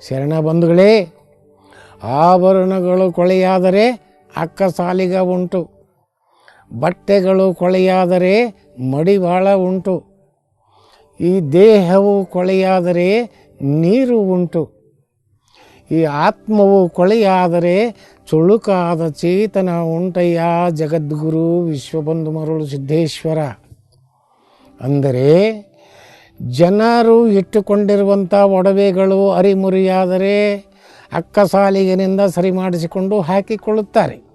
ಶರಣ ಬಂಧುಗಳೇ, ಆಭರಣಗಳು ಕೊಳೆಯಾದರೆ ಅಕ್ಕ ಸಾಲಿಗ ಉಂಟು. ಬಟ್ಟೆಗಳು ಕೊಳೆಯಾದರೆ ಮಡಿವಾಳ ಉಂಟು. ಈ ದೇಹವು ಕೊಳೆಯಾದರೆ ನೀರು ಉಂಟು. ಈ ಆತ್ಮವು ಕೊಳೆಯಾದರೆ ಚುಳುಕಾದ ಚೇತನ ಉಂಟಯ್ಯ ಜಗದ್ಗುರು ವಿಶ್ವಬಂಧು ಮರುಳು ಸಿದ್ದೇಶ್ವರ. ಅಂದರೆ ಜನರು ಇಟ್ಟುಕೊಂಡಿರುವಂಥ ಒಡವೆಗಳು ಅರಿಮುರಿಯಾದರೆ ಅಕ್ಕ ಸಾಲಿಗೆನಿಂದ ಸರಿ ಮಾಡಿಸಿಕೊಂಡು ಹಾಕಿಕೊಳ್ಳುತ್ತಾರೆ.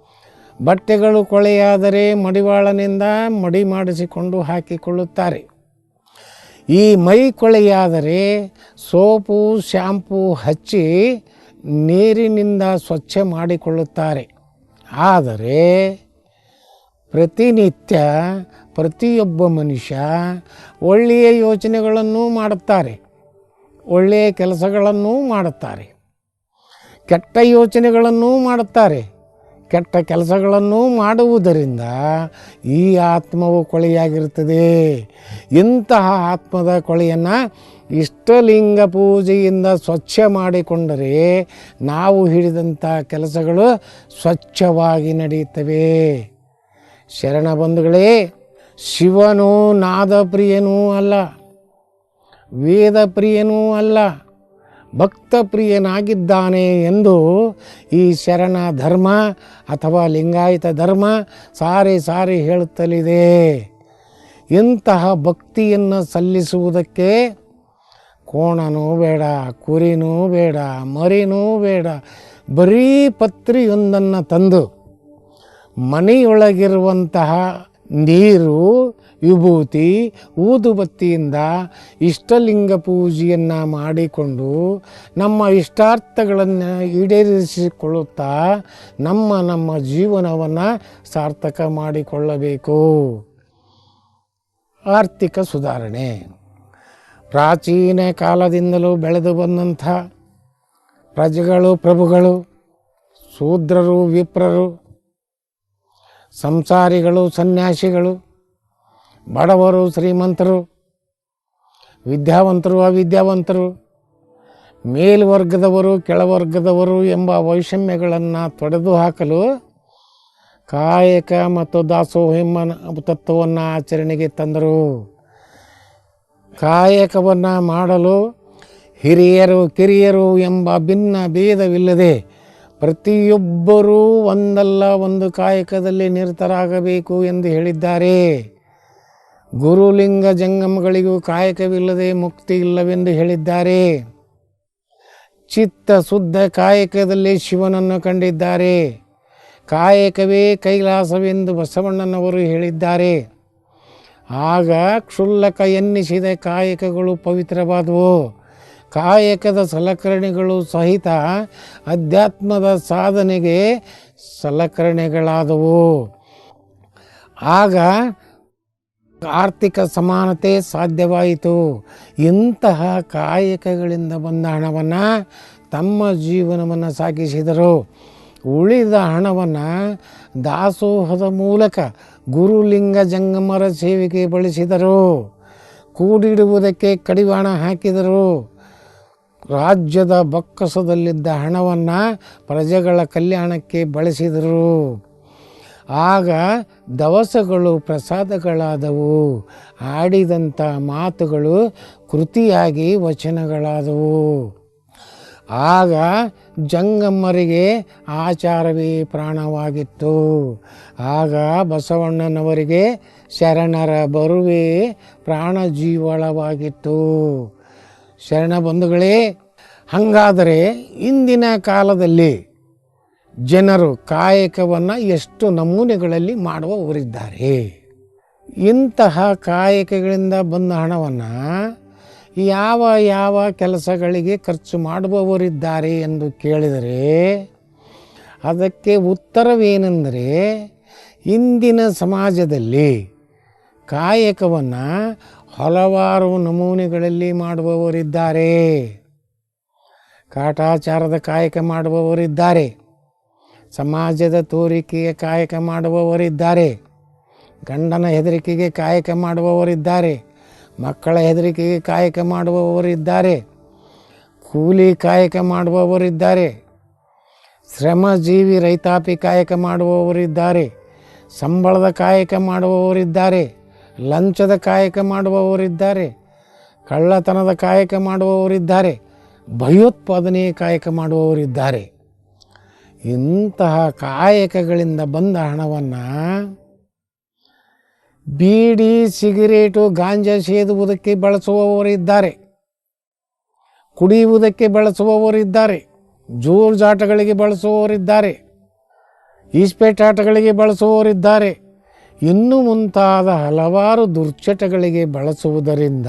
ಬಟ್ಟೆಗಳು ಕೊಳೆಯಾದರೆ ಮಡಿವಾಳನಿಂದ ಮಡಿ ಮಾಡಿಸಿಕೊಂಡು ಹಾಕಿಕೊಳ್ಳುತ್ತಾರೆ. ಈ ಮೈ ಕೊಳೆಯಾದರೆ ಸೋಪು, ಶ್ಯಾಂಪು ಹಚ್ಚಿ ನೀರಿನಿಂದ ಸ್ವಚ್ಛ ಮಾಡಿಕೊಳ್ಳುತ್ತಾರೆ. ಆದರೆ ಪ್ರತಿನಿತ್ಯ ಪ್ರತಿಯೊಬ್ಬ ಮನುಷ್ಯ ಒಳ್ಳೆಯ ಯೋಚನೆಗಳನ್ನು ಮಾಡುತ್ತಾರೆ, ಒಳ್ಳೆಯ ಕೆಲಸಗಳನ್ನು ಮಾಡುತ್ತಾರೆ, ಕೆಟ್ಟ ಯೋಚನೆಗಳನ್ನು ಮಾಡುತ್ತಾರೆ, ಕೆಟ್ಟ ಕೆಲಸಗಳನ್ನು ಮಾಡುವುದರಿಂದ ಈ ಆತ್ಮವು ಕೊಳೆಯಾಗಿರುತ್ತದೆ. ಇಂತಹ ಆತ್ಮದ ಕೊಳೆಯನ್ನು ಇಷ್ಟಲಿಂಗ ಪೂಜೆಯಿಂದ ಸ್ವಚ್ಛ ಮಾಡಿಕೊಂಡರೆ ನಾವು ಹಿಡಿದಂಥ ಕೆಲಸಗಳು ಸ್ವಚ್ಛವಾಗಿ ನಡೆಯುತ್ತವೆ. ಶರಣ ಬಂಧುಗಳೇ ಶಿವನು ನಾದಪ್ರಿಯನೂ ಅಲ್ಲ ವೇದ ಪ್ರಿಯನೂ ಅಲ್ಲ ಭಕ್ತ ಪ್ರಿಯನಾಗಿದ್ದಾನೆ ಎಂದು ಈ ಶರಣ ಧರ್ಮ ಅಥವಾ ಲಿಂಗಾಯತ ಧರ್ಮ ಸಾರಿ ಸಾರಿ ಹೇಳುತ್ತಲಿದೆ. ಇಂತಹ ಭಕ್ತಿಯನ್ನು ಸಲ್ಲಿಸುವುದಕ್ಕೆ ಕೋಣನೂ ಬೇಡ, ಕುರಿನೂ ಬೇಡ, ಮರಿನೂ ಬೇಡ, ಬರೀ ಪತ್ರಿಯೊಂದನ್ನು ತಂದು ಮನೆಯೊಳಗಿರುವಂತಹ ನೀರು, ವಿಭೂತಿ ಊದುಬತ್ತಿಯಿಂದ ಇಷ್ಟಲಿಂಗ ಪೂಜೆಯನ್ನು ಮಾಡಿಕೊಂಡು ನಮ್ಮ ಇಷ್ಟಾರ್ಥಗಳನ್ನು ಈಡೇರಿಸಿಕೊಳ್ಳುತ್ತಾ ನಮ್ಮ ನಮ್ಮ ಜೀವನವನ್ನು ಸಾರ್ಥಕ ಮಾಡಿಕೊಳ್ಳಬೇಕು. ಆರ್ಥಿಕ ಸುಧಾರಣೆ. ಪ್ರಾಚೀನ ಕಾಲದಿಂದಲೂ ಬೆಳೆದು ಬಂದಂಥ ಪ್ರಜೆಗಳು, ಪ್ರಭುಗಳು, ಶೂದ್ರರು, ವಿಪ್ರರು ಸಂಸಾರಿಗಳು, ಸನ್ಯಾಸಿಗಳು, ಬಡವರು, ಶ್ರೀಮಂತರು, ವಿದ್ಯಾವಂತರು, ಅವಿದ್ಯಾವಂತರು, ಮೇಲ್ವರ್ಗದವರು, ಕೆಳವರ್ಗದವರು ಎಂಬ ವೈಷಮ್ಯಗಳನ್ನು ತೊಡೆದು ಹಾಕಲು ಕಾಯಕ ಮತ್ತು ದಾಸೋಹಿಮ್ಮ ತತ್ವವನ್ನು ಆಚರಣೆಗೆ ತಂದರು. ಕಾಯಕವನ್ನು ಮಾಡಲು ಹಿರಿಯರು, ಕಿರಿಯರು ಎಂಬ ಭಿನ್ನ ಭೇದವಿಲ್ಲದೆ ಪ್ರತಿಯೊಬ್ಬರೂ ಒಂದಲ್ಲ ಒಂದು ಕಾಯಕದಲ್ಲಿ ನಿರತರಾಗಬೇಕು ಎಂದು ಹೇಳಿದ್ದಾರೆ. ಗುರುಲಿಂಗ ಜಂಗಮಗಳಿಗೂ ಕಾಯಕವಿಲ್ಲದೆ ಮುಕ್ತಿ ಇಲ್ಲವೆಂದು ಹೇಳಿದ್ದಾರೆ. ಚಿತ್ತ ಶುದ್ಧ ಕಾಯಕದಲ್ಲಿ ಶಿವನನ್ನು ಕಂಡಿದ್ದಾರೆ. ಕಾಯಕವೇ ಕೈಲಾಸವೆಂದು ಬಸವಣ್ಣನವರು ಹೇಳಿದ್ದಾರೆ. ಆಗ ಕ್ಷುಲ್ಲಕ ಎನ್ನಿಸಿದ ಕಾಯಕಗಳು ಪವಿತ್ರವಾದವು. ಕಾಯಕದ ಸಲಕರಣೆಗಳು ಸಹಿತ ಅಧ್ಯಾತ್ಮದ ಸಾಧನೆಗೆ ಸಲಕರಣೆಗಳಾದವು. ಆಗ ಆರ್ಥಿಕ ಸಮಾನತೆ ಸಾಧ್ಯವಾಯಿತು. ಇಂತಹ ಕಾಯಕಗಳಿಂದ ಬಂದ ಹಣವನ್ನು ತಮ್ಮ ಜೀವನವನ್ನು ಸಾಗಿಸಿದರು. ಉಳಿದ ಹಣವನ್ನು ದಾಸೋಹದ ಮೂಲಕ ಗುರುಲಿಂಗ ಜಂಗಮರ ಸೇವೆಗೆ ಬಳಸಿದರು. ಕೂಡಿಡುವುದಕ್ಕೆ ಕಡಿವಾಣ ಹಾಕಿದರು. ರಾಜ್ಯದ ಬೊಕ್ಕಸದಲ್ಲಿದ್ದ ಹಣವನ್ನು ಪ್ರಜೆಗಳ ಕಲ್ಯಾಣಕ್ಕೆ ಬಳಸಿದರು. ಆಗ ದವಸಗಳು ಪ್ರಸಾದಗಳಾದವು. ಆಡಿದಂಥ ಮಾತುಗಳು ಕೃತಿಯಾಗಿ ವಚನಗಳಾದವು. ಆಗ ಜಂಗಮ್ಮರಿಗೆ ಆಚಾರವೇ ಪ್ರಾಣವಾಗಿತ್ತು. ಆಗ ಬಸವಣ್ಣನವರಿಗೆ ಶರಣರ ಬರುವೆ ಪ್ರಾಣ ಜೀವಳವಾಗಿತ್ತು ಶರಣ ಬಂಧುಗಳೇ, ಹಾಗಾದರೆ ಇಂದಿನ ಕಾಲದಲ್ಲಿ ಜನರು ಕಾಯಕವನ್ನು ಎಷ್ಟು ನಮೂನೆಗಳಲ್ಲಿ ಮಾಡುವವರಿದ್ದಾರೆ ಇಂತಹ ಕಾಯಕಗಳಿಂದ ಬಂದ ಹಣವನ್ನು ಯಾವ ಯಾವ ಕೆಲಸಗಳಿಗೆ ಖರ್ಚು ಮಾಡುವವರಿದ್ದಾರೆ ಎಂದು ಕೇಳಿದರೆ, ಅದಕ್ಕೆ ಉತ್ತರವೇನೆಂದರೆ, ಇಂದಿನ ಸಮಾಜದಲ್ಲಿ ಕಾಯಕವನ್ನು ಹಲವಾರು ನಮೂನೆಗಳಲ್ಲಿ ಮಾಡುವವರಿದ್ದಾರೆ. ಕಾಟಾಚಾರದ ಕಾಯಕ ಮಾಡುವವರಿದ್ದಾರೆ. ಸಮಾಜದ ತೋರಿಕೆಯ ಕಾಯಕ ಮಾಡುವವರಿದ್ದಾರೆ. ಗಂಡನ ಹೆದರಿಕೆಗೆ ಕಾಯಕ ಮಾಡುವವರಿದ್ದಾರೆ. ಮಕ್ಕಳ ಹೆದರಿಕೆಗೆ ಕಾಯಕ ಮಾಡುವವರಿದ್ದಾರೆ. ಕೂಲಿ ಕಾಯಕ ಮಾಡುವವರಿದ್ದಾರೆ. ಶ್ರಮಜೀವಿ ರೈತಾಪಿ ಕಾಯಕ ಮಾಡುವವರಿದ್ದಾರೆ. ಸಂಬಳದ ಕಾಯಕ ಮಾಡುವವರಿದ್ದಾರೆ. ಲಂಚದ ಕಾಯಕ ಮಾಡುವವರಿದ್ದಾರೆ, ಕಳ್ಳತನದ ಕಾಯಕ ಮಾಡುವವರಿದ್ದಾರೆ ಭಯೋತ್ಪಾದನೆಯ ಕಾಯಕ ಮಾಡುವವರಿದ್ದಾರೆ. ಇಂತಹ ಕಾಯಕಗಳಿಂದ ಬಂದ ಹಣವನ್ನು ಬೀಡಿ, ಸಿಗರೇಟು, ಗಾಂಜಾ ಸೇದುವುದಕ್ಕೆ ಬಳಸುವವರಿದ್ದಾರೆ, ಕುಡಿಯುವುದಕ್ಕೆ ಬಳಸುವವರಿದ್ದಾರೆ, ಜೋರ್ಜಾಟಗಳಿಗೆ ಬಳಸುವವರಿದ್ದಾರೆ, ಈಸ್ಪೇಟ್ ಆಟಗಳಿಗೆ ಬಳಸುವವರಿದ್ದಾರೆ. ಇನ್ನು ಮುಂತಾದ ಹಲವಾರು ದುರ್ಚಟಗಳಿಗೆ ಬಳಸುವುದರಿಂದ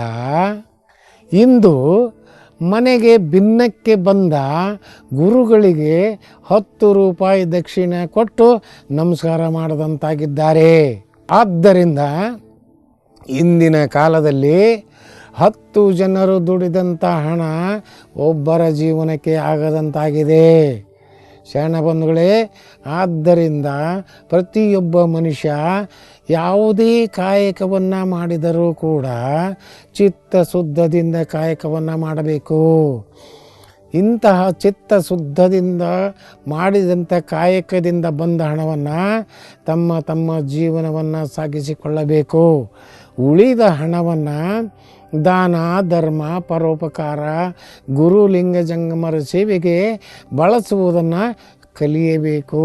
ಇಂದು ಮನೆಗೆ ಭಿನ್ನಕ್ಕೆ ಬಂದ ಗುರುಗಳಿಗೆ ಹತ್ತು ರೂಪಾಯಿ ದಕ್ಷಿಣ ಕೊಟ್ಟು ನಮಸ್ಕಾರ ಮಾಡದಂತಾಗಿದ್ದಾರೆ. ಆದ್ದರಿಂದ ಇಂದಿನ ಕಾಲದಲ್ಲಿ ಹತ್ತು ಜನರು ದುಡಿದಂಥ ಹಣ ಒಬ್ಬರ ಜೀವನಕ್ಕೆ ಆಗದಂತಾಗಿದೆ. ಶರಣ ಬಂಧುಗಳೇ, ಆದ್ದರಿಂದ ಪ್ರತಿಯೊಬ್ಬ ಮನುಷ್ಯ ಯಾವುದೇ ಕಾಯಕವನ್ನು ಮಾಡಿದರೂ ಕೂಡ ಚಿತ್ತ ಶುದ್ಧದಿಂದ ಕಾಯಕವನ್ನು ಮಾಡಬೇಕು. ಇಂತಹ ಚಿತ್ತ ಶುದ್ಧದಿಂದ ಮಾಡಿದಂಥ ಕಾಯಕದಿಂದ ಬಂದ ಹಣವನ್ನು ತಮ್ಮ ತಮ್ಮ ಜೀವನವನ್ನು ಸಾಗಿಸಿಕೊಳ್ಳಬೇಕು. ಉಳಿದ ಹಣವನ್ನು ದಾನ ಧರ್ಮ ಪರೋಪಕಾರ ಗುರು ಲಿಂಗ ಜಂಗಮರ ಸೇವೆಗೆ ಬಳಸುವುದನ್ನು ಕಲಿಯಬೇಕು.